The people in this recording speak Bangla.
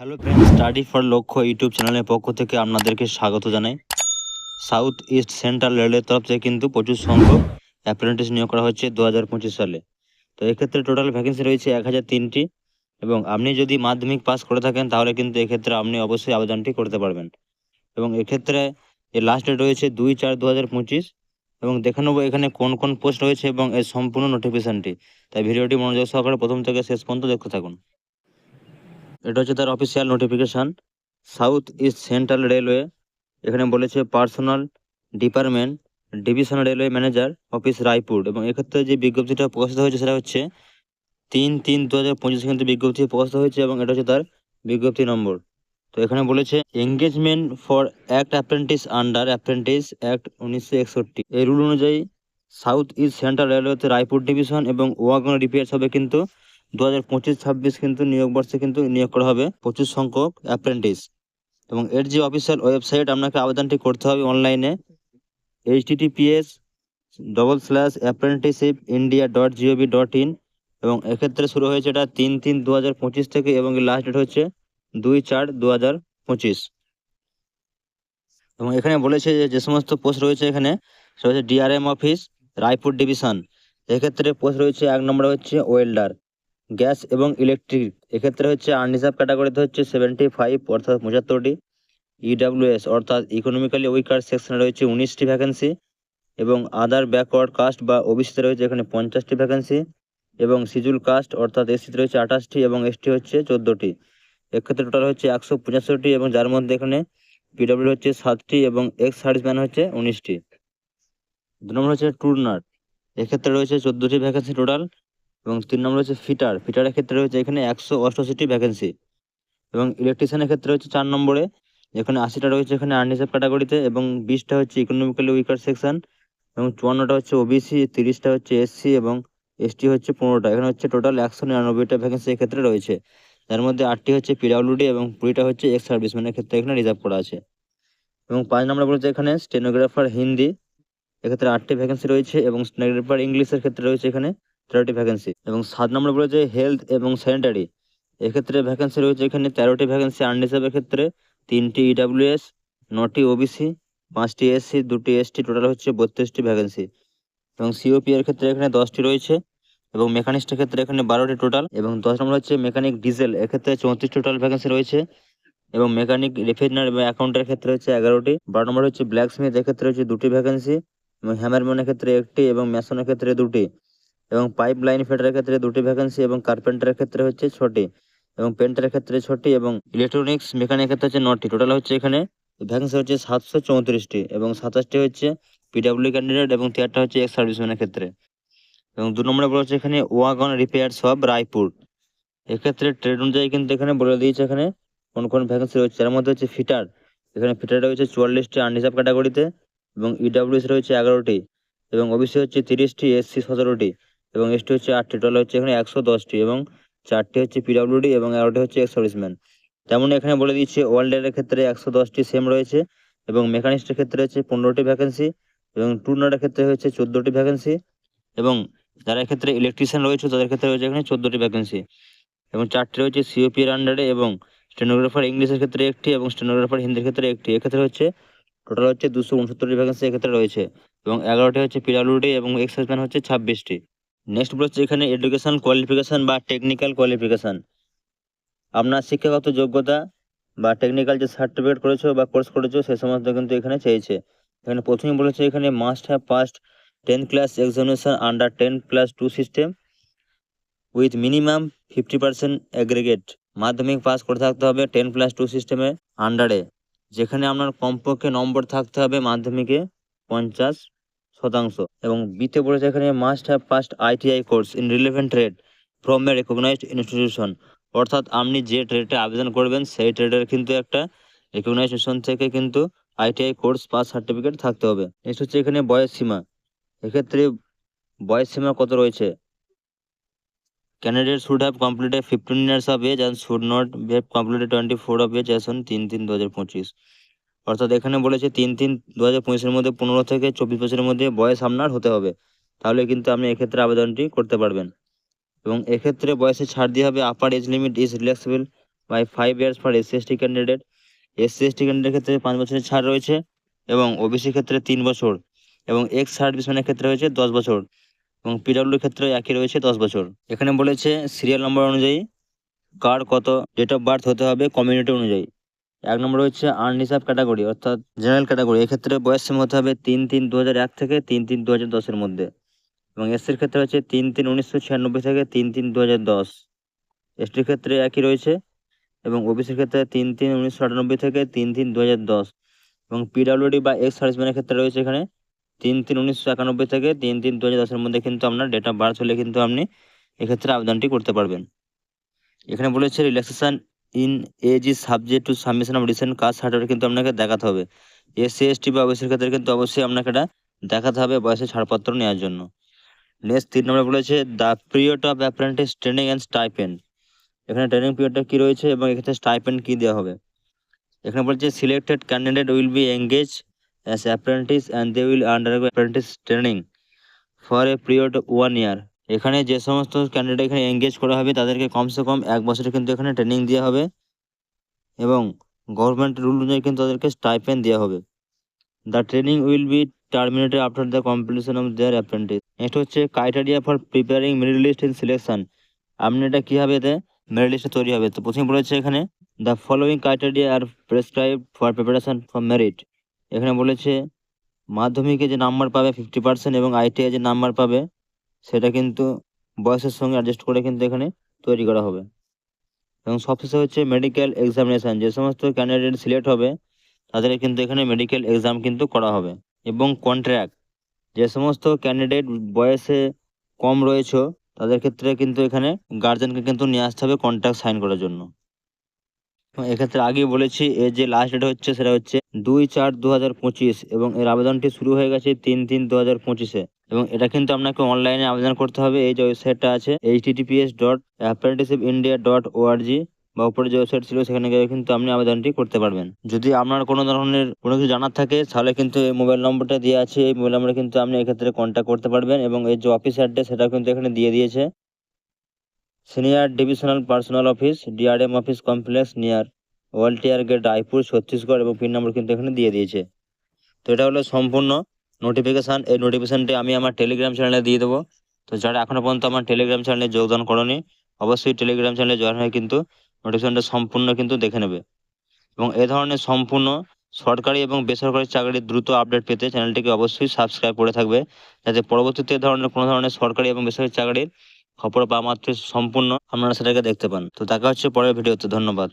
Hello friend study for Lakshya YouTube চ্যানেলের পক্ষ থেকে আপনাদেরকে স্বাগত জানাই। সাউথ ইস্ট সেন্ট্রাল রেলের তরফ থেকে কিন্তু প্রচুর সংখ্যক অ্যাপ্রেন্টিস নিয়োগ করা হচ্ছে দু হাজার পঁচিশ সালে। তো এক্ষেত্রে টোটাল ভ্যাকেন্সি রয়েছে এক হাজার তিনটি এবং আপনি যদি মাধ্যমিক পাস করে থাকেন, তাহলে কিন্তু এক্ষেত্রে আপনি অবশ্যই আবেদনটি করতে পারবেন। এবং এক্ষেত্রে এর লাস্ট ডেট রয়েছে দুই চার দু এবং দেখে নেব এখানে কোন কোন পোস্ট রয়েছে এবং এর সম্পূর্ণ নোটিফিকেশানটি তাই ভিডিওটি মনোযোগ সহকারে প্রথম থেকে শেষ পর্যন্ত দেখতে থাকুন। এটা হচ্ছে তার official notification south east central railway এখানে বলেছে personal department divisional railway manager office Raipur. এবং এক্ষেত্রে যে বিজ্ঞপ্তিটা প্রকাশিত হয়েছে সেটা হচ্ছে তিন তিন দু হাজার পঁচিশে কিন্তু বিজ্ঞপ্তি প্রকাশিত হয়েছে এবং এটা হচ্ছে তার বিজ্ঞপ্তি নম্বর। তো এখানে বলেছে engagement for act apprentice under apprentice act উনিশশো একষট্টি। এই রুল অনুযায়ী সাউথ ইস্ট সেন্ট্রাল রেলওয়েতে রায়পুর ডিভিশন এবং ওয়াগন রিপেয়ার্স হবে কিন্তু দু হাজার পঁচিশ ছাব্বিশ কিন্তু নিয়োগ বর্ষে কিন্তু নিয়োগ করা হবে প্রচুর সংখ্যক অ্যাপ্রেন্টিস এবং এর যে অফিসিয়াল ওয়েবসাইট আপনাকে আবেদনটি করতে হবে অনলাইনে H TTPS double slash apprenticeship India dot GOV dot in এবং এক্ষেত্রে শুরু হয়েছে এটা তিন তিন দু হাজার পঁচিশ থেকে এবং লাস্ট ডেট হচ্ছে দুই চার দু হাজার পঁচিশ। এবং এখানে বলেছে যে যে সমস্ত পোস্ট রয়েছে এখানে, সেটা হচ্ছে ডিআরএম অফিস রায়পুর ডিভিশন এক্ষেত্রে পোস্ট রয়েছে এক নম্বরে হচ্ছে ওয়েল্ডার গ্যাস এবং ইলেকট্রিক। এক্ষেত্রে হচ্ছে আনরিজার্ভ ক্যাটাগরিতে হচ্ছে সেভেন্টি ফাইভ অর্থাৎ পঁচাত্তরটি ইডাব্লিউএস অর্থাৎ ইকোনমিক্যালি উইকার সেকশনে রয়েছে উনিশটি ভ্যাকেন্সি এবং আদার ব্যাকওয়ার্ড কাস্ট বা ওবিসিতে রয়েছে এখানে পঞ্চাশটি ভ্যাকেন্সি এবং সিজুল কাস্ট অর্থাৎ এসসিতে রয়েছে আঠাশটি এবং এসটি হচ্ছে চোদ্দোটি। এক্ষেত্রে টোটাল হচ্ছে একশো পঁচাত্তরটি এবং যার মধ্যে এখানে পিডাব্লিউ হচ্ছে সাতটি এবং এক্স সার্ভিসম্যান হচ্ছে উনিশটি। দু নম্বর হচ্ছে টুরনার। এক্ষেত্রে রয়েছে চোদ্দোটি ভ্যাকেন্সি টোটাল এবং তিন নম্বর হচ্ছে ফিটার। ফিটারের ক্ষেত্রে রয়েছে এখানে একশো অষ্টআশিটি ভ্যাকেন্সি এবং ইলেকট্রিশিয়ানের ক্ষেত্রে হচ্ছে চার নম্বরে এখানে আশিটা রয়েছে এখানে আনরিজার্ভ ক্যাটাগরিতে এবং বিশটা হচ্ছে ইকোনমিক্যালি উইকার সেকশন এবং চুয়ান্নটা হচ্ছে ওবিসি তিরিশটা হচ্ছে এসসি এবং এসটি হচ্ছে পনেরোটা। এখানে হচ্ছে টোটাল একশো নিরানব্বইটা ভ্যাকেন্সি এক্ষেত্রে রয়েছে। যার মধ্যে আটটি হচ্ছে পিডাব্লিউডি এবং কুড়িটা হচ্ছে এক্স সার্ভিসম্যানের ক্ষেত্রে এখানে রিজার্ভ করা আছে। এবং পাঁচ নম্বর বলছে এখানে স্টেনোগ্রাফার হিন্দি, এক্ষেত্রে আটটি ভ্যাকেন্সি রয়েছে এবং স্টেনোগ্রাফার ইংলিশের ক্ষেত্রে রয়েছে এখানে তেরোটি ভ্যাকেন্সি এবং সাত নম্বর বলেছে হেলথ এবং স্যানিটারি এক্ষেত্রে ভ্যাকেন্সি রয়েছে এখানে তেরোটি ভ্যাকেন্সি আনরিজার্ভের ক্ষেত্রে তিনটি ইডাব্লিউএস নটি ওবিসি পাঁচটি এসসি দুটি এসটি টোটাল হচ্ছে বত্রিশটি ভ্যাকেন্সি এবং সিওপি এর ক্ষেত্রে এখানে দশটি রয়েছে এবং মেকানিক্সের ক্ষেত্রে এখানে বারোটি টোটাল এবং দশ নম্বর হচ্ছে মেকানিক ডিজেল এক্ষেত্রে চৌত্রিশ টোটাল ভ্যাকেন্সি রয়েছে। এবং মেকানিক রিফাইনার এবং অ্যাকাউন্টের ক্ষেত্রে হচ্ছে এগারোটি। বারো নম্বর হচ্ছে ব্ল্যাক স্মিথ এক্ষেত্রে হচ্ছে দুটি ভ্যাকেন্সি এবং হ্যামারম্যানের ক্ষেত্রে একটি এবং ম্যাসনের ক্ষেত্রে দুটি। এবং পাইপ লাইন ফিটারের ক্ষেত্রে দুটি ভ্যাকেন্সি এবং কার্পেন্টারের ক্ষেত্রে হচ্ছে ছটি এবং পেন্টারের ক্ষেত্রে ছটি এবং ইলেকট্রনিক্স মেকানিকের ক্ষেত্রে হচ্ছে নটি। টোটাল হচ্ছে এখানে ভ্যাকেন্সি হচ্ছে সাতশো চৌত্রিশটি এবং সাতাশটি হচ্ছে পিডাব্লিউ ক্যান্ডিডেট এবং তেয়ারটা হচ্ছে এক্স সার্ভিসম্যানের ক্ষেত্রে। এবং দু নম্বরে বলা হচ্ছে এখানে ওয়াগন রিপেয়ার সব রায়পুর। এক্ষেত্রে ট্রেড অনুযায়ী কিন্তু এখানে বলে দিয়েছে এখানে কোন কোন ভ্যাকেন্সি রয়েছে। তার মধ্যে হচ্ছে ফিটার। এখানে ফিটার রয়েছে চুয়াল্লিশটি আনরিজার্ভ ক্যাটাগরিতে এবং ইডাব্লিউএস রয়েছে এগারোটি এবং ওবিসি হচ্ছে তিরিশটি এসসি সতেরোটি। এবং এসটি হচ্ছে আটটি টোটাল হচ্ছে এখানে একশো দশটি এবং চারটি হচ্ছে পিডাব্লিউডি এবং এগারোটি হচ্ছে এক্স সার্ভিসম্যান তেমন এখানে বলে দিচ্ছে ওয়ার্ল্ডের ক্ষেত্রে একশো দশটি সেম রয়েছে এবং মেকানিক্সের ক্ষেত্রে হচ্ছে পনেরোটি ভ্যাকেন্সি এবং টুর্নারের ক্ষেত্রে হচ্ছে চোদ্দোটি ভ্যাকেন্সি এবং যারা এক্ষেত্রে ইলেকট্রিশিয়ান রয়েছে তাদের ক্ষেত্রে রয়েছে এখানে চোদ্দোটি ভ্যাকেন্সি এবং চারটি রয়েছে সিওপি এর আন্ডারে এবং স্টেনোগ্রাফার ইংলিশের ক্ষেত্রে একটি এবং স্টেনোগ্রাফার হিন্দির ক্ষেত্রে একটি। এক্ষেত্রে হচ্ছে টোটাল হচ্ছে দুশো উনসত্তরটি ভ্যাকেন্সি এক্ষেত্রে রয়েছে এবং এগারোটি হচ্ছে পিডাব্লিউডি এবং এক্স সার্ভিসম্যান হচ্ছে ছাব্বিশটি। নেক্সট বলছে এখানে এডুকেশন কোয়ালিফিকেশন বা টেকনিক্যাল কোয়ালিফিকেশান আপনার শিক্ষাগত যোগ্যতা বা টেকনিক্যাল যে সার্টিফিকেট করেছ বা কোর্স করেছ সে সমস্ত কিন্তু এখানে চেয়েছে। এখানে প্রথমেই বলেছে এখানে must have passed ten class examination under ten plus two system with minimum fifty percent aggregate মাধ্যমিক পাস করে থাকতে হবে টেন প্লাস টু সিস্টেমের আন্ডারে যেখানে আপনার কমপক্ষে নম্বর থাকতে হবে মাধ্যমিকে পঞ্চাশ শতাংশ। এবং বিতে পড়েছে এখানে must have passed ITI course in relevant trade from a recognized institution অর্থাৎ আপনি যে ট্রেডে আবেদন করবেন, সেই ট্রেডের কিন্তু একটা রেকগনাইজড ইনস্টিটিউশন থেকে কিন্তু আইটিআই কোর্স পাস সার্টিফিকেট থাকতে হবে। নেক্সট হচ্ছে এখানে বয়স সীমা। এক্ষেত্রে বয়স সীমা কত রয়েছে? Candidate should have completed fifteen years of age and should not have completed twenty four of age as on তিন তিন দু হাজার পঁচিশ। অর্থাৎ এখানে বলেছে তিন তিন দু হাজার পঁচিশের মধ্যে পনেরো থেকে চব্বিশ বছরের মধ্যে বয়স আপনার হতে হবে। তাহলে কিন্তু আপনি এক্ষেত্রে আবেদনটি করতে পারবেন। এবং এক্ষেত্রে বয়সে ছাড় দিয়ে হবে upper age limit is relaxable by five years for SC ST candidate SC ST candidate ক্ষেত্রে পাঁচ বছরের ছাড় রয়েছে এবং ওবিসি ক্ষেত্রে তিন বছর এবং এক্স সার্ভিসম্যানের ক্ষেত্রে রয়েছে দশ বছর এবং পিডব্লিউর ক্ষেত্রে একই রয়েছে দশ বছর। এখানে বলেছে সিরিয়াল নম্বর অনুযায়ী, কার কত ডেট অফ বার্থ হতে হবে কমিউনিটি অনুযায়ী। এক নম্বর হচ্ছে আনরিজার্ভ ক্যাটাগরি অর্থাৎ জেনারেল ক্যাটাগরি এক্ষেত্রে বয়স সীমা হতে হবে তিন তিন দু থেকে তিন তিন দু হাজার মধ্যে। এবং এসসির ক্ষেত্রে হচ্ছে তিন তিন উনিশশো ছিয়ানব্বই থেকে তিন তিন দু হাজার দশ এসটির ক্ষেত্রে একই রয়েছে এবং ওবিসির ক্ষেত্রে তিন তিন উনিশশো আটানব্বই থেকে তিন তিন দু হাজার দশ। এবং পিডাব্লিউডি বা এক্স সার্ভিসম্যানের ক্ষেত্রে রয়েছে এখানে তিন তিন উনিশশো একানব্বই থেকে তিন তিন দু হাজার দশের মধ্যে কিন্তু আপনার ডেট অফ বার্থ হলে কিন্তু আপনি এক্ষেত্রে আবেদনটি করতে পারবেন। এখানে বলেছে relaxation in age subject to submission of recent caste certificate কিন্তু আপনাকে দেখাতে হবে। এসসি এসটি বা ওবিসির ক্ষেত্রে কিন্তু অবশ্যই আপনাকে এটা দেখাতে হবে বয়সের ছাড়পত্র নেওয়ার জন্য। নেক্সট তিন নম্বরে বলেছে, the period of apprentice training and stipend. এখানে ট্রেনিং পিরিয়ডটা কী রয়েছে এবং এক্ষেত্রে স্টাইপেন্ড কী দেওয়া হবে? এখানে বলছে, selected candidate will be engage as apprentice and they will under apprentice training for a period one year. এখানে যে সমস্ত ক্যান্ডিডেট এখানে এঙ্গেজ করা হবে, তাদেরকে কমসে কম এক বছরের কিন্তু এখানে ট্রেনিং দেওয়া হবে এবং গভর্নমেন্ট রুল অনুযায়ী কিন্তু তাদেরকে স্টাইপেন্ড দেওয়া হবে। The training will be terminated after the completion of their apprentice next হচ্ছে criteria for preparing merit list in selection আপনি এটা কী হবে এতে মেরিট লিস্টে তৈরি হবে? তো প্রথমে বলেছে এখানে the following criteria are prescribe for preparation for merit এখানে বলেছে, মাধ্যমিকে যে নাম্বার পাবে ফিফটি পার্সেন্ট এবং আইটিআই যে নাম্বার পাবে সেটা কিন্তু বয়সের সঙ্গে অ্যাডজাস্ট করে কিন্তু এখানে তৈরি করা হবে। এবং সবশেষে হচ্ছে মেডিকেল এক্সামিনেশান যে সমস্ত ক্যান্ডিডেট সিলেক্ট হবে, তাদের কিন্তু এখানে মেডিকেল এক্সাম কিন্তু করা হবে এবং কন্ট্র্যাক্ট যে সমস্ত ক্যান্ডিডেট বয়সে কম রয়েছে, তাদের ক্ষেত্রে কিন্তু এখানে গার্জেনকে কিন্তু নিয়ে আসতে হবে কন্ট্রাক্ট সাইন করার জন্য। এক্ষেত্রে আগেই বলেছি, এর যে লাস্ট ডেট হচ্ছে, সেটা হচ্ছে দুই চার দু এবং এর আবেদনটি শুরু হয়ে গেছে তিন তিন দু হাজার পঁচিশে। এবং এটা কিন্তু আপনাকে অনলাইনে আবেদন করতে হবে। এই যে ওয়েবসাইটটা আছে https dot apprenticeship India dot org বা উপরে যে ওয়েবসাইট ছিল, সেখানে গিয়ে কিন্তু আপনি আবেদনটি করতে পারবেন। যদি আপনার কোনো ধরনের কোনো কিছু জানার থাকে, তাহলে কিন্তু এই মোবাইল নম্বরটা দেওয়া আছে। এই মোবাইল নম্বরে কিন্তু আপনি এক্ষেত্রে কন্ট্যাক্ট করতে পারবেন এবং এর যে অফিস অ্যাড্রেস সেটাও কিন্তু এখানে দিয়ে দিয়েছে। Senior divisional personal office DRM office complex near Waltair gate Raipur Chhattisgarh এবং পিন নম্বর কিন্তু এখানে দিয়ে দিয়েছে। তো এটা হলো সম্পূর্ণ। নোটিফিকেশান এই নোটিফিকেশানটি আমি আমার টেলিগ্রাম চ্যানেলে দিয়ে দেবো। তো যারা এখনও পর্যন্ত আমার টেলিগ্রাম চ্যানেলে যোগদান করনি, অবশ্যই টেলিগ্রাম চ্যানেলে জয়েন হয়ে কিন্তু নোটিফিকেশানটা সম্পূর্ণ কিন্তু দেখে নেবে। এবং এ ধরনের সম্পূর্ণ সরকারি এবং বেসরকারি চাকরির দ্রুত আপডেট পেতে চ্যানেলটিকে অবশ্যই সাবস্ক্রাইব করে থাকবে, যাতে পরবর্তীতে এ ধরনের কোনো ধরনের সরকারি এবং বেসরকারি চাকরির খবর বা মাত্র সম্পূর্ণ আপনারা সেটাকে দেখতে পান। তো দেখা হচ্ছে পরের ভিডিওতে, ধন্যবাদ।